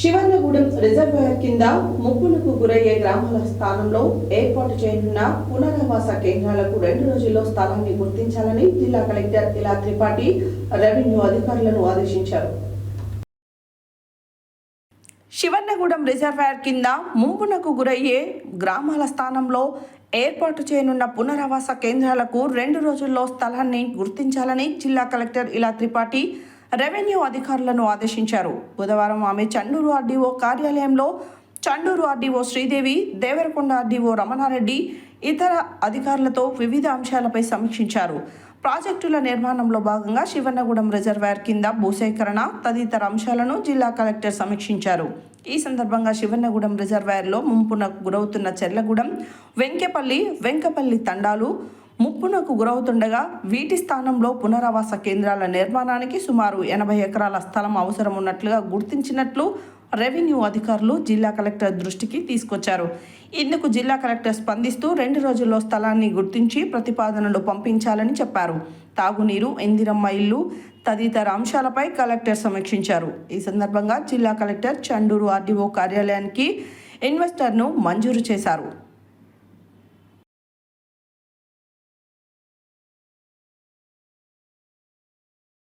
Sivannagudem reservoir కింద ముప్పులకు గురయ్యే గ్రామాల స్థానంలో ఏర్పాటు చేయనున్న పునరావాస కేంద్రాలకు రెండు రోజుల్లో స్థలాన్ని గుర్తించాలని జిల్లా కలెక్టర్ ఇలా త్రిపాఠి రెవెన్యూ అధికారులను ఆదేశించారు. శివన్నగూడెం రిజర్వాయర్ కింద ముంపునకు గురయ్యే గ్రామాల స్థానంలో ఏర్పాటు చేయనున్న పునరావాస కేంద్రాలకు రెండు రోజుల్లో స్థలాన్ని గుర్తించాలని జిల్లా కలెక్టర్ ఇలా త్రిపాఠి రెవెన్యూ అధికారులను ఆదేశించారు. బుధవారం ఆమె చండూరు ఆర్డీఓ కార్యాలయంలో చండూరు ఆర్డీఓ శ్రీదేవి దేవరకొండ ఆర్డీఓ రమణారెడ్డి ఇతర అధికారులతో వివిధ అంశాలపై సమీక్షించారు. ప్రాజెక్టుల నిర్మాణంలో భాగంగా శివన్నగూడెం రిజర్వాయర్ కింద భూసేకరణ తదితర అంశాలను జిల్లా కలెక్టర్ సమీక్షించారు. ఈ సందర్భంగా శివన్నగూడెం రిజర్వాయర్లో ముంపునకు గురవుతున్న చెర్లగూడెం వెంకెపల్లి వెంకపల్లి తండాలు ముప్పునకు గురవుతుండగా వీటి స్థానంలో పునరావాస కేంద్రాల నిర్మాణానికి సుమారు ఎనభై ఎకరాల స్థలం అవసరం ఉన్నట్లుగా గుర్తించినట్లు రెవెన్యూ అధికారులు జిల్లా కలెక్టర్ దృష్టికి తీసుకొచ్చారు. ఇందుకు జిల్లా కలెక్టర్ స్పందిస్తూ రెండు రోజుల్లో స్థలాన్ని గుర్తించి ప్రతిపాదనలు పంపించాలని చెప్పారు. తాగునీరు ఇందిరమ్మ ఇల్లు తదితర అంశాలపై కలెక్టర్ సమీక్షించారు. ఈ సందర్భంగా జిల్లా కలెక్టర్ చండూరు ఆర్డీఓ కార్యాలయానికి ఇన్వెస్టర్ను మంజూరు చేశారు.